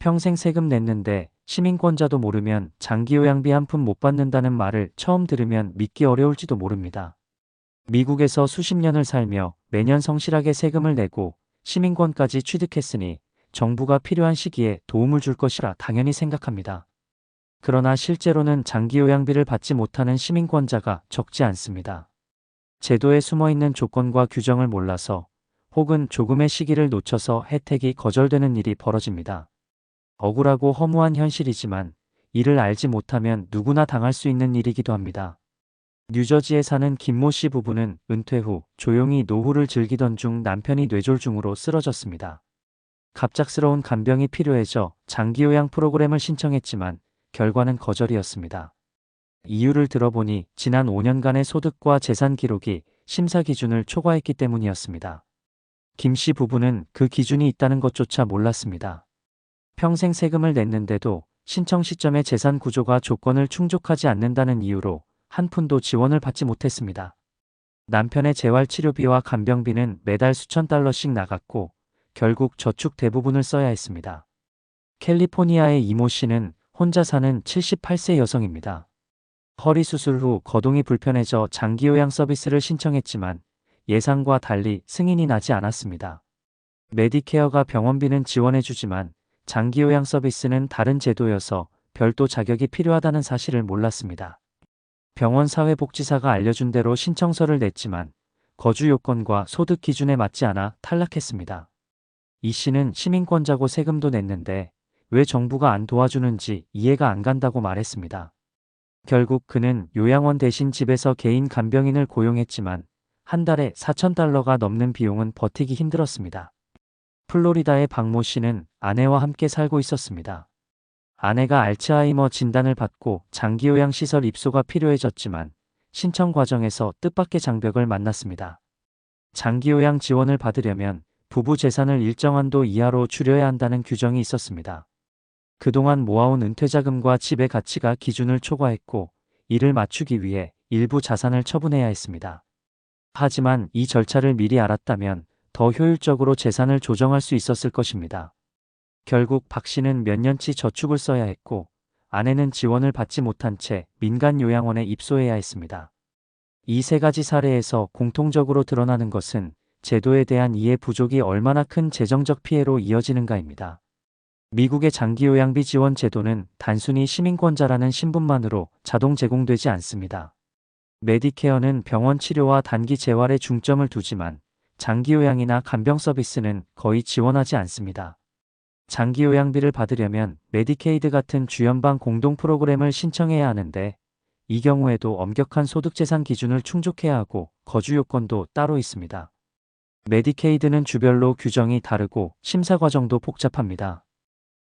평생 세금 냈는데 시민권자도 모르면 장기요양비 한 푼 못 받는다는 말을 처음 들으면 믿기 어려울지도 모릅니다. 미국에서 수십 년을 살며 매년 성실하게 세금을 내고 시민권까지 취득했으니 정부가 필요한 시기에 도움을 줄 것이라 당연히 생각합니다. 그러나 실제로는 장기요양비를 받지 못하는 시민권자가 적지 않습니다. 제도에 숨어있는 조건과 규정을 몰라서 혹은 조금의 시기를 놓쳐서 혜택이 거절되는 일이 벌어집니다. 억울하고 허무한 현실이지만 이를 알지 못하면 누구나 당할 수 있는 일이기도 합니다. 뉴저지에 사는 김모 씨 부부는 은퇴 후 조용히 노후를 즐기던 중 남편이 뇌졸중으로 쓰러졌습니다. 갑작스러운 간병이 필요해져 장기요양 프로그램을 신청했지만 결과는 거절이었습니다. 이유를 들어보니 지난 5년간의 소득과 재산 기록이 심사 기준을 초과했기 때문이었습니다. 김 씨 부부는 그 기준이 있다는 것조차 몰랐습니다. 평생 세금을 냈는데도 신청 시점에 재산 구조가 조건을 충족하지 않는다는 이유로 한 푼도 지원을 받지 못했습니다. 남편의 재활치료비와 간병비는 매달 수천 달러씩 나갔고 결국 저축 대부분을 써야 했습니다. 캘리포니아의 이모 씨는 혼자 사는 78세 여성입니다. 허리 수술 후 거동이 불편해져 장기요양 서비스를 신청했지만 예상과 달리 승인이 나지 않았습니다. 메디케어가 병원비는 지원해주지만 장기요양 서비스는 다른 제도여서 별도 자격이 필요하다는 사실을 몰랐습니다. 병원 사회복지사가 알려준 대로 신청서를 냈지만 거주 요건과 소득 기준에 맞지 않아 탈락했습니다. 이 씨는 시민권자고 세금도 냈는데 왜 정부가 안 도와주는지 이해가 안 간다고 말했습니다. 결국 그는 요양원 대신 집에서 개인 간병인을 고용했지만 한 달에 4천 달러가 넘는 비용은 버티기 힘들었습니다. 플로리다의 박모 씨는 아내와 함께 살고 있었습니다. 아내가 알츠하이머 진단을 받고 장기요양 시설 입소가 필요해졌지만 신청 과정에서 뜻밖의 장벽을 만났습니다. 장기요양 지원을 받으려면 부부 재산을 일정 한도 이하로 줄여야 한다는 규정이 있었습니다. 그동안 모아온 은퇴자금과 집의 가치가 기준을 초과했고 이를 맞추기 위해 일부 자산을 처분해야 했습니다. 하지만 이 절차를 미리 알았다면 더 효율적으로 재산을 조정할 수 있었을 것입니다. 결국 박 씨는 몇 년치 저축을 써야 했고 아내는 지원을 받지 못한 채 민간 요양원에 입소해야 했습니다. 이 세 가지 사례에서 공통적으로 드러나는 것은 제도에 대한 이해 부족이 얼마나 큰 재정적 피해로 이어지는가입니다. 미국의 장기 요양비 지원 제도는 단순히 시민권자라는 신분만으로 자동 제공되지 않습니다. 메디케어는 병원 치료와 단기 재활에 중점을 두지만 장기요양이나 간병 서비스는 거의 지원하지 않습니다. 장기요양비를 받으려면 메디케이드 같은 주연방 공동 프로그램을 신청해야 하는데 이 경우에도 엄격한 소득재산 기준을 충족해야 하고 거주 요건도 따로 있습니다. 메디케이드는 주별로 규정이 다르고 심사 과정도 복잡합니다.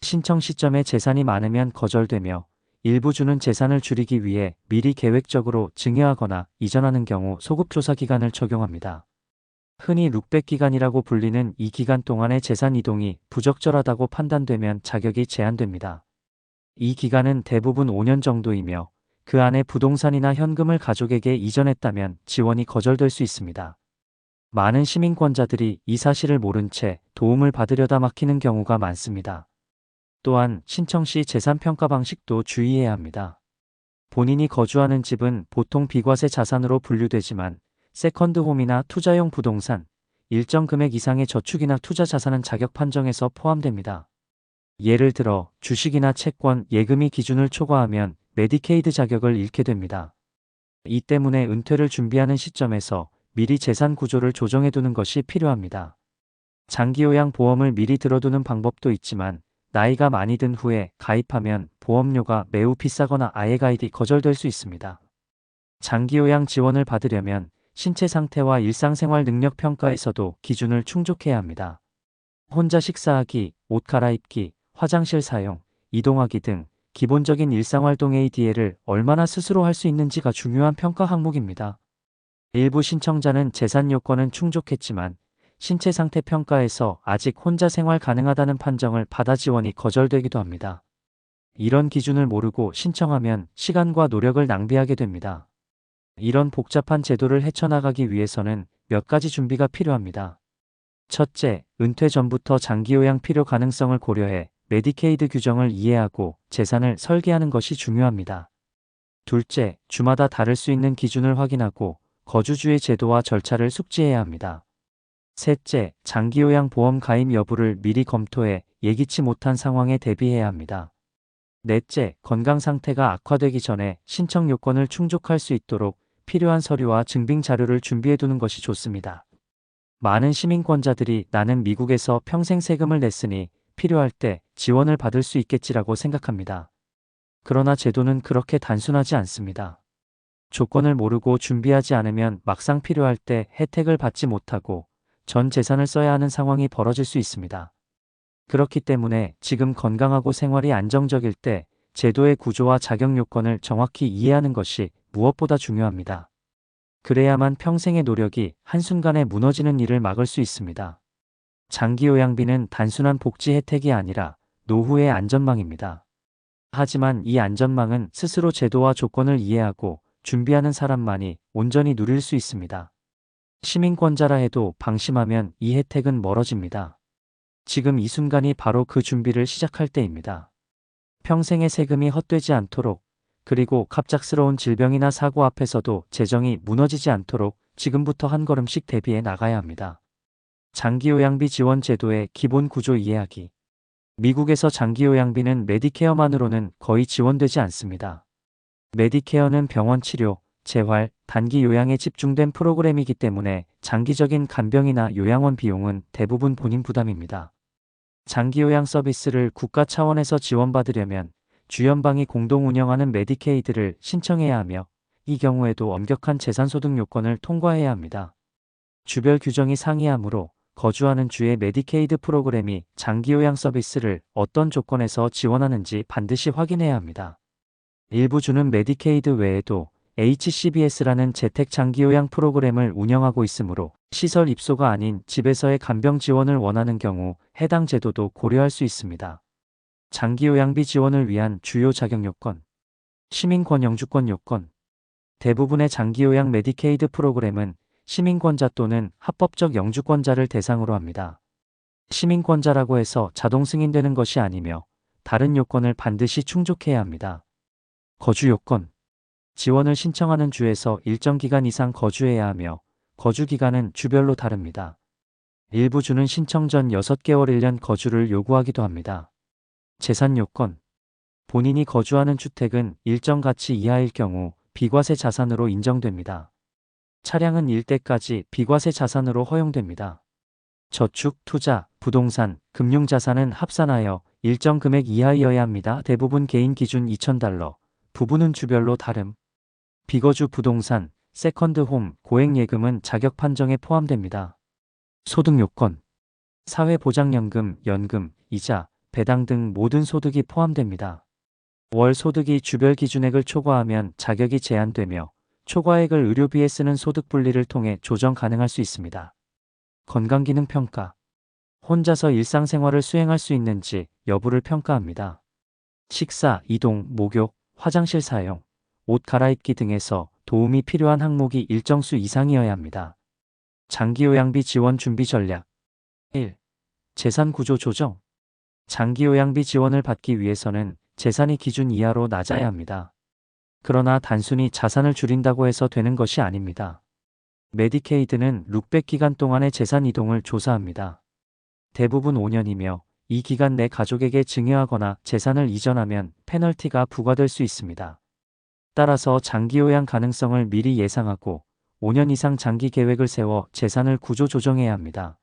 신청 시점에 재산이 많으면 거절되며 일부 주는 재산을 줄이기 위해 미리 계획적으로 증여하거나 이전하는 경우 소급조사 기간을 적용합니다. 흔히 룩백 기간이라고 불리는 이 기간 동안의 재산 이동이 부적절하다고 판단되면 자격이 제한됩니다. 이 기간은 대부분 5년 정도이며 그 안에 부동산이나 현금을 가족에게 이전했다면 지원이 거절될 수 있습니다. 많은 시민권자들이 이 사실을 모른 채 도움을 받으려다 막히는 경우가 많습니다. 또한 신청 시 재산 평가 방식도 주의해야 합니다. 본인이 거주하는 집은 보통 비과세 자산으로 분류되지만 세컨드홈이나 투자용 부동산, 일정 금액 이상의 저축이나 투자 자산은 자격 판정에서 포함됩니다. 예를 들어 주식이나 채권, 예금이 기준을 초과하면 메디케이드 자격을 잃게 됩니다. 이 때문에 은퇴를 준비하는 시점에서 미리 재산 구조를 조정해 두는 것이 필요합니다. 장기요양 보험을 미리 들어두는 방법도 있지만 나이가 많이 든 후에 가입하면 보험료가 매우 비싸거나 아예 가입이 거절될 수 있습니다. 장기요양 지원을 받으려면 신체 상태와 일상생활 능력 평가에서도 기준을 충족해야 합니다. 혼자 식사하기, 옷 갈아입기, 화장실 사용, 이동하기 등 기본적인 일상활동 ADL을 얼마나 스스로 할 수 있는지가 중요한 평가 항목입니다. 일부 신청자는 재산 요건은 충족했지만 신체 상태 평가에서 아직 혼자 생활 가능하다는 판정을 받아 지원이 거절되기도 합니다. 이런 기준을 모르고 신청하면 시간과 노력을 낭비하게 됩니다. 이런 복잡한 제도를 헤쳐나가기 위해서는 몇 가지 준비가 필요합니다. 첫째, 은퇴 전부터 장기 요양 필요 가능성을 고려해 메디케이드 규정을 이해하고 재산을 설계하는 것이 중요합니다. 둘째, 주마다 다를 수 있는 기준을 확인하고 거주주의 제도와 절차를 숙지해야 합니다. 셋째, 장기요양 보험 가입 여부를 미리 검토해 예기치 못한 상황에 대비해야 합니다. 넷째, 건강 상태가 악화되기 전에 신청 요건을 충족할 수 있도록 필요한 서류와 증빙 자료를 준비해 두는 것이 좋습니다. 많은 시민권자들이 나는 미국에서 평생 세금을 냈으니 필요할 때 지원을 받을 수 있겠지라고 생각합니다. 그러나 제도는 그렇게 단순하지 않습니다. 조건을 모르고 준비하지 않으면 막상 필요할 때 혜택을 받지 못하고 전 재산을 써야 하는 상황이 벌어질 수 있습니다. 그렇기 때문에 지금 건강하고 생활이 안정적일 때 제도의 구조와 자격 요건을 정확히 이해하는 것이 무엇보다 중요합니다. 그래야만 평생의 노력이 한순간에 무너지는 일을 막을 수 있습니다. 장기요양비는 단순한 복지 혜택이 아니라 노후의 안전망입니다. 하지만 이 안전망은 스스로 제도와 조건을 이해하고 준비하는 사람만이 온전히 누릴 수 있습니다. 시민권자라 해도 방심하면 이 혜택은 멀어집니다. 지금 이 순간이 바로 그 준비를 시작할 때입니다. 평생의 세금이 헛되지 않도록 그리고 갑작스러운 질병이나 사고 앞에서도 재정이 무너지지 않도록 지금부터 한 걸음씩 대비해 나가야 합니다. 장기요양비 지원 제도의 기본 구조 이해하기. 미국에서 장기요양비는 메디케어만으로는 거의 지원되지 않습니다. 메디케어는 병원 치료, 재활, 단기 요양에 집중된 프로그램이기 때문에 장기적인 간병이나 요양원 비용은 대부분 본인 부담입니다. 장기요양 서비스를 국가 차원에서 지원받으려면 주연방이 공동 운영하는 메디케이드를 신청해야 하며 이 경우에도 엄격한 재산소득 요건을 통과해야 합니다. 주별 규정이 상이하므로 거주하는 주의 메디케이드 프로그램이 장기요양 서비스를 어떤 조건에서 지원하는지 반드시 확인해야 합니다. 일부 주는 메디케이드 외에도 HCBS라는 재택 장기요양 프로그램을 운영하고 있으므로 시설 입소가 아닌 집에서의 간병 지원을 원하는 경우 해당 제도도 고려할 수 있습니다. 장기요양비 지원을 위한 주요 자격 요건 시민권 영주권 요건 대부분의 장기요양 메디케이드 프로그램은 시민권자 또는 합법적 영주권자를 대상으로 합니다. 시민권자라고 해서 자동 승인되는 것이 아니며 다른 요건을 반드시 충족해야 합니다. 거주 요건 지원을 신청하는 주에서 일정 기간 이상 거주해야 하며 거주 기간은 주별로 다릅니다. 일부 주는 신청 전 6개월 1년 거주를 요구하기도 합니다. 재산 요건 본인이 거주하는 주택은 일정 가치 이하일 경우 비과세 자산으로 인정됩니다. 차량은 일대까지 비과세 자산으로 허용됩니다. 저축, 투자, 부동산, 금융자산은 합산하여 일정 금액 이하이어야 합니다. 대부분 개인 기준 2,000달러, 부분은 주별로 다름. 비거주 부동산, 세컨드 홈, 고액예금은 자격 판정에 포함됩니다. 소득 요건, 사회보장연금, 연금, 이자, 배당 등 모든 소득이 포함됩니다. 월 소득이 주별 기준액을 초과하면 자격이 제한되며 초과액을 의료비에 쓰는 소득 분리를 통해 조정 가능할 수 있습니다. 건강기능 평가 혼자서 일상생활을 수행할 수 있는지 여부를 평가합니다. 식사, 이동, 목욕, 화장실 사용, 옷 갈아입기 등에서 도움이 필요한 항목이 일정 수 이상이어야 합니다. 장기요양비 지원 준비 전략 1. 재산 구조 조정 장기 요양비 지원을 받기 위해서는 재산이 기준 이하로 낮아야 합니다. 그러나 단순히 자산을 줄인다고 해서 되는 것이 아닙니다. 메디케이드는 룩백 기간 동안의 재산 이동을 조사합니다. 대부분 5년이며 이 기간 내 가족에게 증여하거나 재산을 이전하면 페널티가 부과될 수 있습니다. 따라서 장기 요양 가능성을 미리 예상하고 5년 이상 장기 계획을 세워 재산을 구조 조정해야 합니다.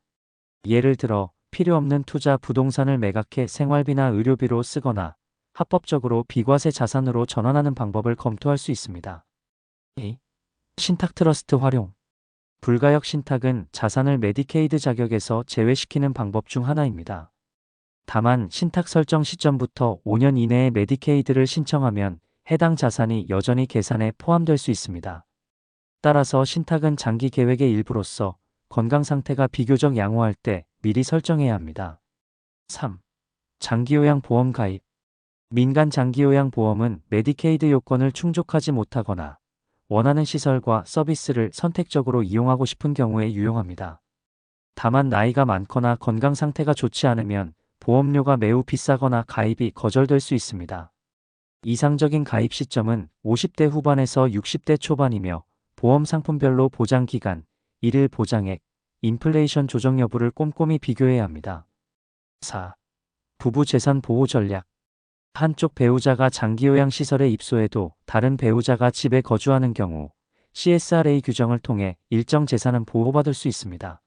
예를 들어 필요 없는 투자 부동산을 매각해 생활비나 의료비로 쓰거나 합법적으로 비과세 자산으로 전환하는 방법을 검토할 수 있습니다. 2. 신탁 트러스트 활용 불가역 신탁은 자산을 메디케이드 자격에서 제외시키는 방법 중 하나입니다. 다만 신탁 설정 시점부터 5년 이내에 메디케이드를 신청하면 해당 자산이 여전히 계산에 포함될 수 있습니다. 따라서 신탁은 장기 계획의 일부로서 건강 상태가 비교적 양호할 때 미리 설정해야 합니다. 3. 장기요양 보험 가입 민간 장기요양 보험은 메디케이드 요건을 충족하지 못하거나 원하는 시설과 서비스를 선택적으로 이용하고 싶은 경우에 유용합니다. 다만 나이가 많거나 건강 상태가 좋지 않으면 보험료가 매우 비싸거나 가입이 거절될 수 있습니다. 이상적인 가입 시점은 50대 후반에서 60대 초반이며 보험 상품별로 보장 기간, 일일 보장액, 인플레이션 조정 여부를 꼼꼼히 비교해야 합니다. 4. 부부 재산 보호 전략. 한쪽 배우자가 장기요양 시설에 입소해도 다른 배우자가 집에 거주하는 경우 CSRA 규정을 통해 일정 재산은 보호받을 수 있습니다.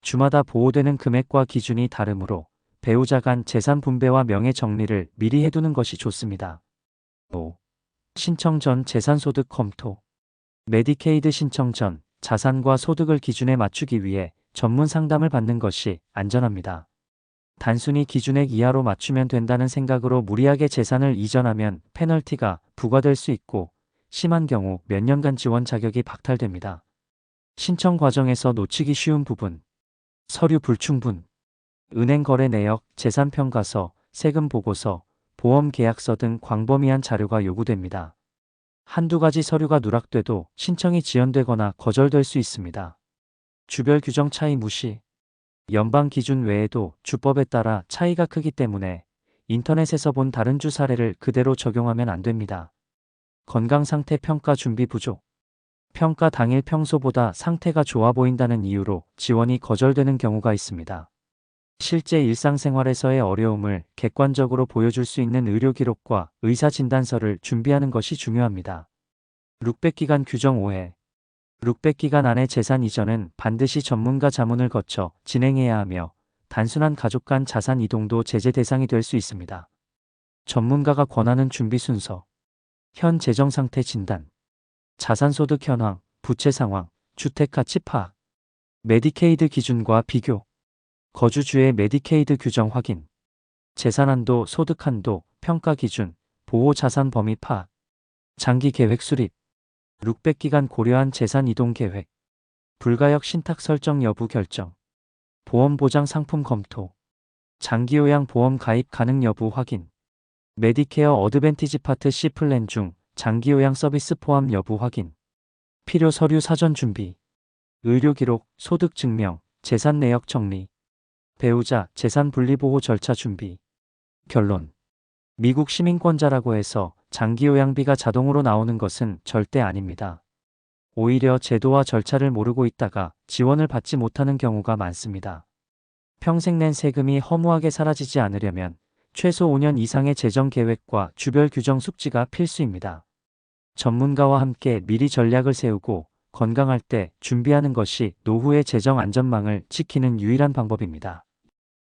주마다 보호되는 금액과 기준이 다르므로 배우자 간 재산 분배와 명예 정리를 미리 해두는 것이 좋습니다. 5. 신청 전 재산 소득 검토. 메디케이드 신청 전 자산과 소득을 기준에 맞추기 위해 전문 상담을 받는 것이 안전합니다. 단순히 기준액 이하로 맞추면 된다는 생각으로 무리하게 재산을 이전하면 페널티가 부과될 수 있고 심한 경우 몇 년간 지원 자격이 박탈됩니다. 신청 과정에서 놓치기 쉬운 부분. 서류 불충분. 은행 거래 내역, 재산 평가서, 세금 보고서, 보험 계약서 등 광범위한 자료가 요구됩니다. 한두 가지 서류가 누락돼도 신청이 지연되거나 거절될 수 있습니다. 주별 규정 차이 무시. 연방 기준 외에도 주법에 따라 차이가 크기 때문에 인터넷에서 본 다른 주 사례를 그대로 적용하면 안 됩니다. 건강 상태 평가 준비 부족. 평가 당일 평소보다 상태가 좋아 보인다는 이유로 지원이 거절되는 경우가 있습니다. 실제 일상생활에서의 어려움을 객관적으로 보여줄 수 있는 의료 기록과 의사 진단서를 준비하는 것이 중요합니다. 룩백 기간 규정 오해. 룩백 기간 안에 재산 이전은 반드시 전문가 자문을 거쳐 진행해야 하며 단순한 가족 간 자산 이동도 제재 대상이 될 수 있습니다. 전문가가 권하는 준비 순서. 현 재정 상태 진단. 자산 소득 현황, 부채 상황, 주택 가치 파악. 메디케이드 기준과 비교. 거주주의 메디케이드 규정 확인. 재산한도, 소득한도, 평가 기준, 보호 자산 범위 파악. 장기 계획 수립. 룩백 기간 고려한 재산 이동 계획. 불가역 신탁 설정 여부 결정. 보험 보장 상품 검토. 장기 요양 보험 가입 가능 여부 확인. 메디케어 어드밴티지 파트 C 플랜 중 장기 요양 서비스 포함 여부 확인. 필요 서류 사전 준비. 의료 기록, 소득 증명, 재산 내역 정리. 배우자 재산 분리 보호 절차 준비. 결론. 미국 시민권자라고 해서 장기요양비가 자동으로 나오는 것은 절대 아닙니다. 오히려 제도와 절차를 모르고 있다가 지원을 받지 못하는 경우가 많습니다. 평생 낸 세금이 허무하게 사라지지 않으려면 최소 5년 이상의 재정 계획과 주별 규정 숙지가 필수입니다. 전문가와 함께 미리 전략을 세우고 건강할 때 준비하는 것이 노후의 재정 안전망을 지키는 유일한 방법입니다.